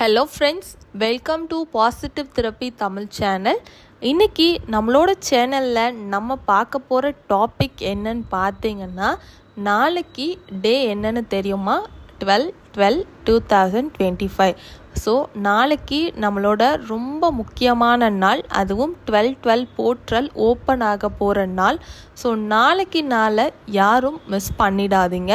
Hello friends welcome to positive therapy Tamil channel இன்றைக்கி நம்மளோட சேனலில் நம்ம பார்க்க போகிற டாபிக் என்னன்னு பார்த்தீங்கன்னா நாளைக்கு டே என்னன்னு தெரியுமா? Twelve twelve two thousand twenty five so நாளைக்கு நம்மளோட ரொம்ப முக்கியமான நாள் அதுவும் டுவெல் டுவெல் போர்ட்ரல் ஓப்பன் ஆக போகிற நாள். ஸோ நாளைக்கு நாளை யாரும் மிஸ் பண்ணிடாதீங்க.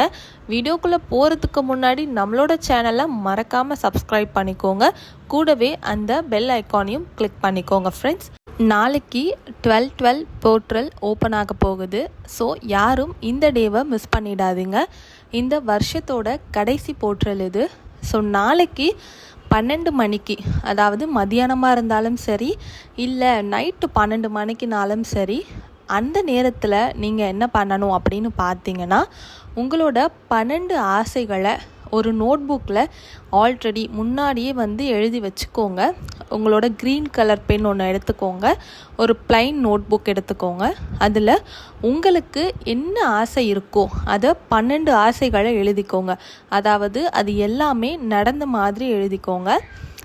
வீடியோக்குள்ளே போகிறதுக்கு முன்னாடி நம்மளோட சேனலை மறக்காமல் சப்ஸ்கிரைப் பண்ணிக்கோங்க. கூடவே அந்த பெல் ஐக்கானையும் கிளிக் பண்ணிக்கோங்க ஃப்ரெண்ட்ஸ் நாளைக்கு டுவெல் டுவெல் போர்ட்ரல் ஓப்பன் ஆக போகுது. ஸோ யாரும் இந்த டேவை மிஸ் பண்ணிடாதீங்க. இந்த வருஷத்தோட கடைசி போர்ட்ரல் இது. ஸோ நாளைக்கு பன்னெண்டு மணிக்கு அதாவது மதியானமாக இருந்தாலும் சரி இல்லை நைட்டு பன்னெண்டு மணிக்குனாலும் சரி அந்த நேரத்தில் நீங்கள் என்ன பண்ணணும் அப்படின்னு பார்த்தீங்கன்னா உங்களோட பன்னெண்டு ஆசைகளை ஒரு நோட் புக்கில் ஆல்ரெடி முன்னாடியே வந்து எழுதி வச்சுக்கோங்க. உங்களோட க்ரீன் கலர் பென் ஒன்று எடுத்துக்கோங்க. ஒரு பிளைன் நோட் புக் எடுத்துக்கோங்க. அதில் உங்களுக்கு என்ன ஆசை இருக்கோ அதை பன்னெண்டு ஆசைகளை எழுதிக்கோங்க. அதாவது அது எல்லாமே நடந்த மாதிரி எழுதிக்கோங்க.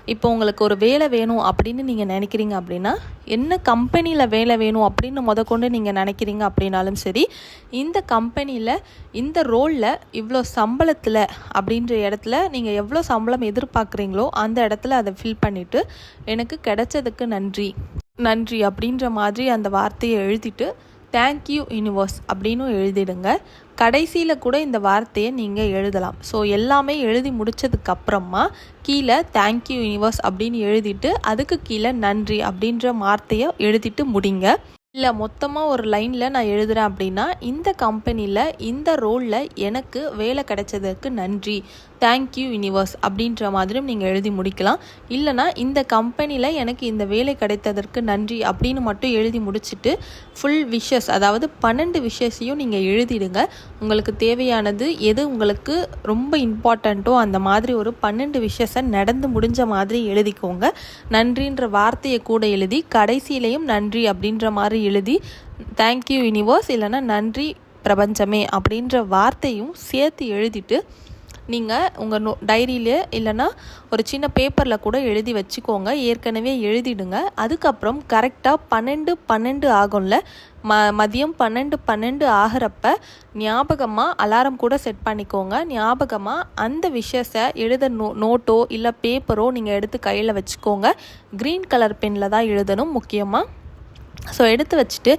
இப்போ உங்களுக்கு ஒரு வேலை வேணும் அப்படின்னு நீங்கள் நினைக்கிறீங்க அப்படின்னா என்ன கம்பெனியில் வேலை வேணும் அப்படின்னு முதக்கொண்டு நீங்கள் நினைக்கிறீங்க அப்படின்னாலும் சரி இந்த கம்பெனியில் இந்த ரோலில் இவ்வளோ சம்பளத்தில் அப்படின்ற இடத்துல நீங்கள் எவ்வளோ சம்பளம் எதிர்பார்க்குறீங்களோ அந்த இடத்துல அதை ஃபில் பண்ணிவிட்டு எனக்கு கிடைச்சதுக்கு நன்றி. நன்றி அப்படின்ற மாதிரி அந்த வார்த்தையை எழுதிட்டு தேங்க்யூ யூனிவர்ஸ் அப்படின்னு எழுதிடுங்க. கடைசியில் கூட இந்த வார்த்தையை நீங்கள் எழுதலாம். ஸோ எல்லாமே எழுதி முடிச்சதுக்கப்புறமா கீழே தேங்க்யூ யூனிவர்ஸ் அப்படின்னு எழுதிட்டு அதுக்கு கீழே நன்றி அப்படின்ற வார்த்தையை எழுதிட்டு முடிங்க. இல்லை மொத்தமாக ஒரு லைனில் நான் எழுதுகிறேன் அப்படின்னா இந்த கம்பெனியில் இந்த ரோலில் எனக்கு வேலை கிடைச்சதுக்கு நன்றி. தேங்க்யூ யூனிவர்ஸ் அப்படின்ற மாதிரியும் நீங்கள் எழுதி முடிக்கலாம். இல்லைனா இந்த கம்பெனியில் எனக்கு இந்த வேலை கிடைத்ததற்கு நன்றி அப்படின்னு மட்டும் எழுதி முடிச்சுட்டு ஃபுல் விஷஸ் அதாவது பன்னெண்டு விஷஸையும் நீங்கள் எழுதிடுங்க. உங்களுக்கு தேவையானது எது உங்களுக்கு ரொம்ப இம்பார்ட்டண்ட்டோ அந்த மாதிரி ஒரு பன்னெண்டு விஷஸை நடந்து முடிஞ்ச மாதிரி எழுதிக்கோங்க. நன்றின்ற வார்த்தையை கூட எழுதி கடைசியிலையும் நன்றி அப்படின்ற மாதிரி எழுதி தேங்க்யூ யூனிவர்ஸ் இல்லைன்னா நன்றி பிரபஞ்சமே. அப்படின்ற வார்த்தையும் சேர்த்து எழுதிட்டு நீங்கள் உங்கள் நோ டைரியிலே இல்லைன்னா ஒரு சின்ன பேப்பரில் கூட எழுதி வச்சுக்கோங்க. ஏற்கனவே எழுதிடுங்க. அதுக்கப்புறம் கரெக்டாக பன்னெண்டு பன்னெண்டு ஆகும்ல. ம மதியம் பன்னெண்டு பன்னெண்டு ஆகிறப்ப ஞாபகமாக அலாரம் கூட செட் பண்ணிக்கோங்க. ஞாபகமாக அந்த விஷயத்தை எழுத நோ நோட்டோ இல்லை பேப்பரோ நீங்கள் எடுத்து கையில் வச்சுக்கோங்க. க்ரீன் கலர் பெனில் தான் எழுதணும் முக்கியமாக ஸோ எடுத்து வச்சுட்டு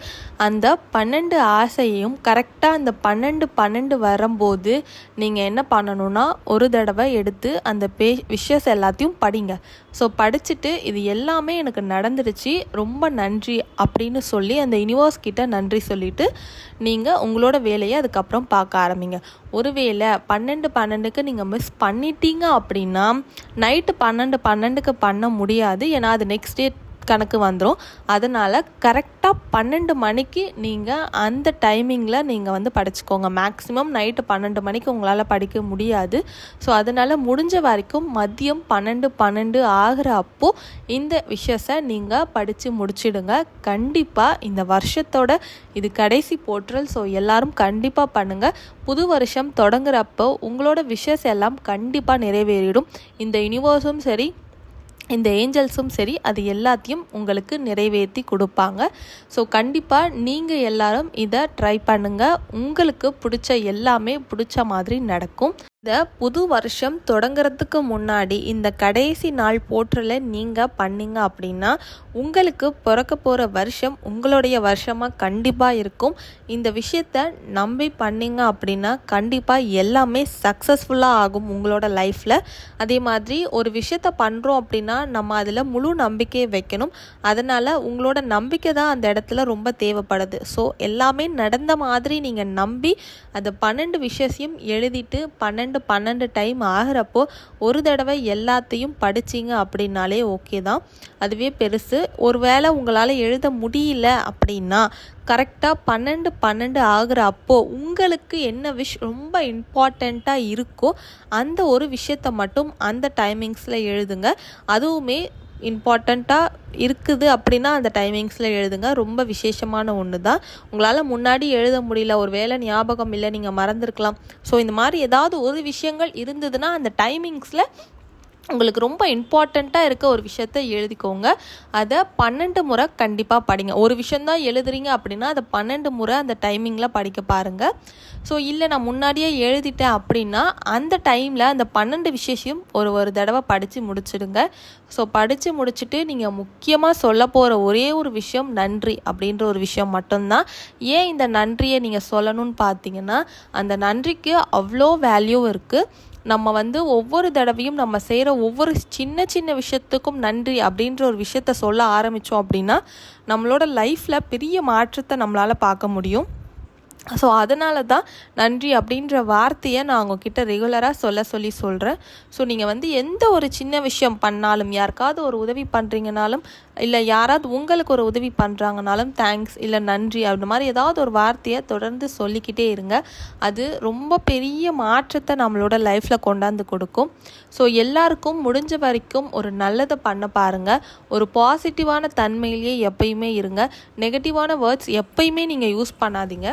அந்த பன்னெண்டு ஆசையையும் கரெக்டாக அந்த பன்னெண்டு பன்னெண்டு வரும்போது நீங்கள் என்ன பண்ணணும்னா ஒரு தடவை எடுத்து அந்த பே விஷஸ் எல்லாத்தையும் படிங்க. ஸோ படிச்சுட்டு இது எல்லாமே எனக்கு நடந்துருச்சு ரொம்ப நன்றி அப்படின்னு சொல்லி அந்த யூனிவர்ஸ் கிட்ட நன்றி சொல்லிவிட்டு நீங்கள் உங்களோட வேலையை அதுக்கப்புறம் பார்க்க ஆரம்பிங்க. ஒருவேளை பன்னெண்டு பன்னெண்டுக்கு நீங்கள் மிஸ் பண்ணிட்டீங்க அப்படின்னா நைட்டு பன்னெண்டு பன்னெண்டுக்கு பண்ண முடியாது. ஏன்னா அது நெக்ஸ்ட் டே கணக்கு வந்துடும் அதனால் கரெக்டாக பன்னெண்டு மணிக்கு நீங்கள் அந்த டைமிங்கில் நீங்கள் வந்து படிச்சுக்கோங்க. மேக்ஸிமம் நைட்டு பன்னெண்டு மணிக்கு உங்களால் படிக்க முடியாது. ஸோ அதனால் முடிஞ்ச வரைக்கும் மதியம் பன்னெண்டு பன்னெண்டு ஆகிற அப்போ இந்த விஷயத்தை நீங்கள் படித்து முடிச்சிடுங்க. கண்டிப்பாக இந்த வருஷத்தோட இது கடைசி போற்றல். ஸோ எல்லாரும் கண்டிப்பாக பண்ணுங்கள் புது வருஷம் தொடங்குறப்போ உங்களோட விஷஸ் எல்லாம் கண்டிப்பாக நிறைவேறிடும். இந்த யூனிவர்ஸும் சரி இந்த ஏஞ்சல்ஸும் சரி அது எல்லாத்தையும் உங்களுக்கு நிறைவேற்றி கொடுப்பாங்க. ஸோ கண்டிப்பாக நீங்கள் எல்லாரும் இதை ட்ரை பண்ணுங்கள் உங்களுக்கு பிடிச்ச எல்லாமே பிடிச்ச மாதிரி நடக்கும். இந்த புது வருஷம் தொடங்குறதுக்கு முன்னாடி இந்த கடைசி நாள் போற்றலை நீங்கள் பண்ணீங்க அப்படின்னா உங்களுக்கு பிறக்க போகிற வருஷம் உங்களுடைய வருஷமாக கண்டிப்பாக இருக்கும். இந்த விஷயத்த நம்பி பண்ணீங்க அப்படின்னா கண்டிப்பாக எல்லாமே சக்ஸஸ்ஃபுல்லாக ஆகும் உங்களோட லைஃப்பில் அதே மாதிரி ஒரு விஷயத்த பண்ணுறோம் அப்படின்னா நம்ம அதில் முழு நம்பிக்கையை வைக்கணும். அதனால் உங்களோட நம்பிக்கை தான் அந்த இடத்துல ரொம்ப தேவைப்படுது. ஸோ எல்லாமே நடந்த மாதிரி நீங்கள் நம்பி அந்த பன்னெண்டு விஷயத்தையும் எழுதிட்டு பன்னெண்டு பன்னெண்டு பன்னெண்டு டைம் ஆகிறப்போ ஒரு தடவை எல்லாத்தையும் படிச்சிங்க அப்படின்னாலே ஓகே தான். அதுவே பெருசு. ஒரு வேளை உங்களால் எழுத முடியல அப்படின்னா கரெக்டாக பன்னெண்டு பன்னெண்டு ஆகிற அப்போ உங்களுக்கு என்ன விஷ் ரொம்ப இம்பார்ட்டண்ட்டாக இருக்கோ அந்த ஒரு விஷயத்த மட்டும் அந்த டைமிங்ஸில் எழுதுங்க. அதுவுமே இம்பார்ட்டண்ட்டாக இருக்குது அப்படின்னா அந்த டைமிங்ஸில் எழுதுங்க. ரொம்ப விசேஷமான ஒன்று தான் உங்களால் முன்னாடி எழுத முடியல ஒரு வேலை ஞாபகம் இல்லை நீங்கள் மறந்துருக்கலாம். ஸோ இந்த மாதிரி ஏதாவது ஒரு விஷயங்கள் இருந்ததுன்னா அந்த டைமிங்ஸில் உங்களுக்கு ரொம்ப இம்பார்ட்டண்ட்டாக இருக்க ஒரு விஷயத்த எழுதிக்கோங்க. அதை பன்னெண்டு முறை கண்டிப்பாக படிங்க. ஒரு விஷயந்தான் எழுதுறீங்க அப்படின்னா அதை பன்னெண்டு முறை அந்த டைமிங்கில் படிக்க பாருங்கள் ஸோ இல்லை நான் முன்னாடியே எழுதிட்டேன் அப்படின்னா அந்த டைமில் அந்த பன்னெண்டு விசேஷம் ஒரு ஒரு தடவை படித்து முடிச்சிடுங்க. ஸோ படித்து முடிச்சுட்டு நீங்கள் முக்கியமாக சொல்ல போகிற ஒரே ஒரு விஷயம் நன்றி அப்படின்ற ஒரு விஷயம் மட்டும்தான். ஏன் இந்த நன்றியை நீங்கள் சொல்லணும்னு பார்த்தீங்கன்னா அந்த நன்றிக்கு அவ்வளோ வேல்யூ இருக்குது நம்ம வந்து ஒவ்வொரு தடவையும் நம்ம செய்கிற ஒவ்வொரு சின்ன சின்ன விஷயத்துக்கும் நன்றி அப்படின்ற ஒரு விஷயத்த சொல்ல ஆரம்பித்தோம் அப்படின்னா நம்மளோட லைஃப்பில் பெரிய மாற்றத்தை நம்மளால் பார்க்க முடியும். ஸோ அதனால தான் நன்றி அப்படின்ற வார்த்தையை நான் உங்ககிட்ட ரெகுலராக சொல்ல சொல்லி சொல்கிறேன் ஸோ நீங்கள் வந்து எந்த ஒரு சின்ன விஷயம் பண்ணாலும் யாருக்காவது ஒரு உதவி பண்ணுறீங்கனாலும் இல்லை யாராவது உங்களுக்கு ஒரு உதவி பண்ணுறாங்கனாலும் தேங்க்ஸ் இல்லை நன்றி அப்படி மாதிரி ஏதாவது ஒரு வார்த்தையை தொடர்ந்து சொல்லிக்கிட்டே இருங்க. அது ரொம்ப பெரிய மாற்றத்தை நம்மளோட லைஃப்பில் கொண்டாந்து கொடுக்கும். ஸோ எல்லாருக்கும் முடிஞ்ச வரைக்கும் ஒரு நல்லதை பண்ண பாருங்கள் ஒரு பாசிட்டிவான தன்மையிலேயே எப்பயுமே இருங்க. நெகட்டிவான வேர்ட்ஸ் எப்பயுமே நீங்கள் யூஸ் பண்ணாதீங்க.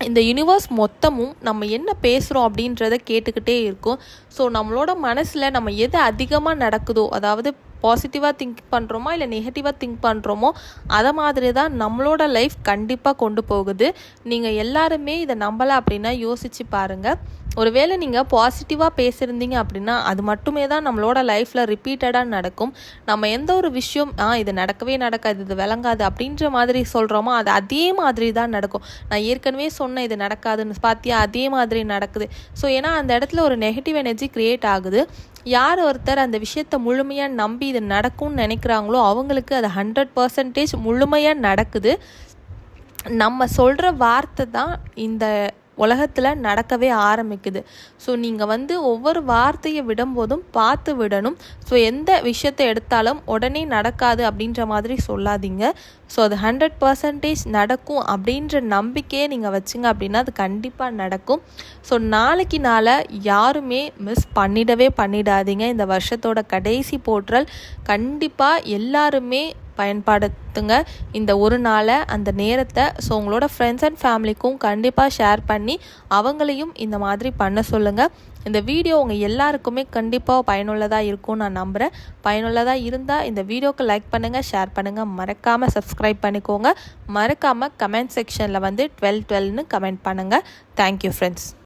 இந்த யூனிவர்ஸ் மொத்தமும் நம்ம என்ன பேசுகிறோம் அப்படின்றத கேட்டுக்கிட்டே இருக்கும். ஸோ நம்மளோட மனசில் நம்ம எது அதிகமாக நடக்குதோ அதாவது பாசிட்டிவாக திங்க் பண்ணுறோமோ இல்லை நெகட்டிவாக திங்க் பண்ணுறோமோ அதை மாதிரி தான் நம்மளோட லைஃப் கண்டிப்பாக கொண்டு போகுது. நீங்கள் எல்லாருமே இதை நம்பலை அப்படின்னா யோசித்து பாருங்கள் ஒருவேளை நீங்கள் பாசிட்டிவாக பேசியிருந்தீங்க அப்படின்னா அது மட்டுமே தான் நம்மளோட லைஃப்பில் ரிப்பீட்டடாக நடக்கும். நம்ம எந்த ஒரு விஷயம் ஆ இது நடக்கவே நடக்காது இது விளங்காது அப்படின்ற மாதிரி சொல்கிறோமோ அது அதே மாதிரி தான் நடக்கும். நான் ஏற்கனவே சொன்னேன் இது நடக்காதுன்னு பார்த்தியா அதே மாதிரி நடக்குது. ஸோ ஏன்னா அந்த இடத்துல ஒரு நெகட்டிவ் எனர்ஜி க்ரியேட் ஆகுது. யார் ஒருத்தர் அந்த விஷயத்தை முழுமையாக நம்பி இது நடக்கும்னு நினைக்கிறாங்களோ அவங்களுக்கு அது ஹண்ட்ரட் பர்சன்டேஜ் முழுமையாக நடக்குது. நம்ம சொல்கிற வார்த்தை தான் இந்த உலகத்தில் நடக்கவே ஆரம்பிக்குது. ஸோ நீங்கள் வந்து ஒவ்வொரு வார்த்தையை விடும்போதும் பார்த்து விடணும். ஸோ எந்த விஷயத்தை எடுத்தாலும் உடனே நடக்காது அப்படின்ற மாதிரி சொல்லாதீங்க. ஸோ அது ஹண்ட்ரட் பர்சன்டேஜ் நடக்கும் அப்படின்ற நம்பிக்கையை நீங்கள் வச்சுங்க அப்படின்னா அது கண்டிப்பாக நடக்கும். ஸோ நாளைக்கு நாளை யாருமே மிஸ் பண்ணிடவே பண்ணிடாதீங்க. இந்த வருஷத்தோட கடைசி போற்றல் கண்டிப்பாக எல்லாருமே பயன்படுத்துங்க. இந்த ஒரு நாளை அந்த நேரத்தை ஸோ உங்களோட ஃப்ரெண்ட்ஸ் அண்ட் ஃபேமிலிக்கும் கண்டிப்பாக ஷேர் பண்ணி அவங்களையும் இந்த மாதிரி பண்ண சொல்லுங்கள் இந்த வீடியோ உங்கள் எல்லாருக்குமே கண்டிப்பாக பயனுள்ளதாக இருக்கும்னு நான் நம்புகிறேன் பயனுள்ளதாக இருந்தால் இந்த வீடியோக்கு லைக் பண்ணுங்கள் ஷேர் பண்ணுங்கள் மறக்காமல் சப்ஸ்கிரைப் பண்ணிக்கோங்க. மறக்காமல் கமெண்ட் செக்ஷனில் வந்து டுவெல் டுவெல்னு கமெண்ட் பண்ணுங்கள் தேங்க்யூ ஃப்ரெண்ட்ஸ்